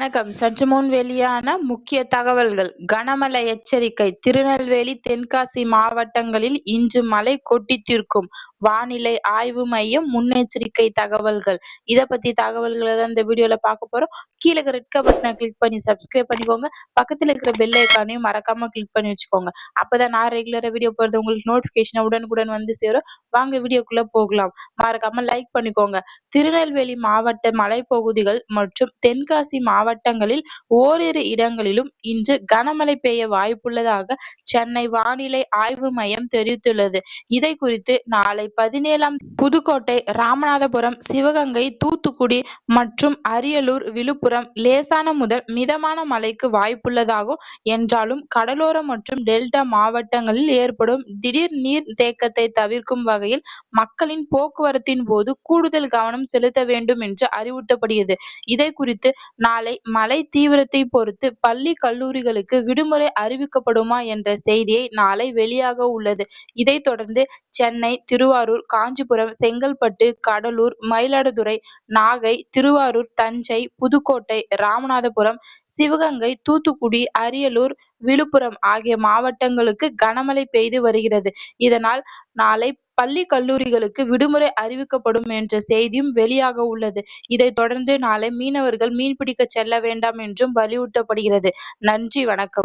வணக்கம். சற்று முன் வெளியான முக்கிய தகவல்கள். கனமழை எச்சரிக்கை. திருநெல்வேலி தென்காசி மாவட்டங்களில் இன்று மழை கொட்டித்திருக்கும். வானிலை ஆய்வு மையம் முன்னெச்சரிக்கை தகவல்கள். இத பத்தி தகவல்களை தான் இந்த வீடியோல பார்க்க போறோம். கீழே இருக்கிற ரெட் பட்டனை கிளிக் பண்ணி சப்ஸ்கிரைப் பண்ணிக்கோங்க. பக்கத்துல இருக்கிற பெல் ஐக்கானையும் மறக்காம கிளிக் பண்ணி வச்சுக்கோங்க. அப்பதான் நான் ரெகுலரா வீடியோ போறது உங்களுக்கு நோட்டிபிகேஷன் உடனுக்குடன் வந்து சேரும். வாங்க வீடியோக்குள்ள போகலாம். மறக்காம லைக் பண்ணிக்கோங்க. திருநெல்வேலி மாவட்ட மலைப்பகுதிகள் மற்றும் தென்காசி மாவட்ட மாவட்டங்களில் ஓரிரு இடங்களிலும் இன்று கனமழை பெய்ய வாய்ப்புள்ளதாக சென்னை வானிலை ஆய்வு மையம் தெரிவித்துள்ளது. இதை குறித்து நாளை பதினேழாம் புதுக்கோட்டை ராமநாதபுரம் சிவகங்கை தூத்துக்குடி மற்றும் அரியலூர் விழுப்புரம் லேசான முதல் மிதமான மழைக்கு வாய்ப்புள்ளதாகும் என்றாலும் கடலோர மற்றும் டெல்டா மாவட்டங்களில் ஏற்படும் திடீர் நீர் தேக்கத்தை தவிர்க்கும் வகையில் மக்களின் போக்குவரத்தின் போது கூடுதல் கவனம் செலுத்த வேண்டும் என்று அறிவுறுத்தப்படுகிறது. இதை குறித்து நாளை மழை தீவிரத்தை பொறுத்து பள்ளி கல்லூரிகளுக்கு விடுமுறை அறிவிக்கப்படுமா என்ற செய்தியை நாளை வெளியாக உள்ளது. இதைத் தொடர்ந்து சென்னை திருவாரூர் காஞ்சிபுரம் செங்கல்பட்டு கடலூர் மயிலாடுதுறை நாகை திருவாரூர் தஞ்சை புதுக்கோட்டை ராமநாதபுரம் சிவகங்கை தூத்துக்குடி அரியலூர் விழுப்புரம் ஆகிய மாவட்டங்களுக்கு கனமழை பெய்து வருகிறது. இதனால் நாளை பள்ளி கல்லூரிகளுக்கு விடுமுறை அறிவிக்கப்படும் என்ற செய்தியும் வெளியாக உள்ளது. இதைத் தொடர்ந்து நாளை மீனவர்கள் மீன்பிடிக்க செல்ல வேண்டாம் என்றும் வலியுறுத்தப்படுகிறது. நன்றி வணக்கம்.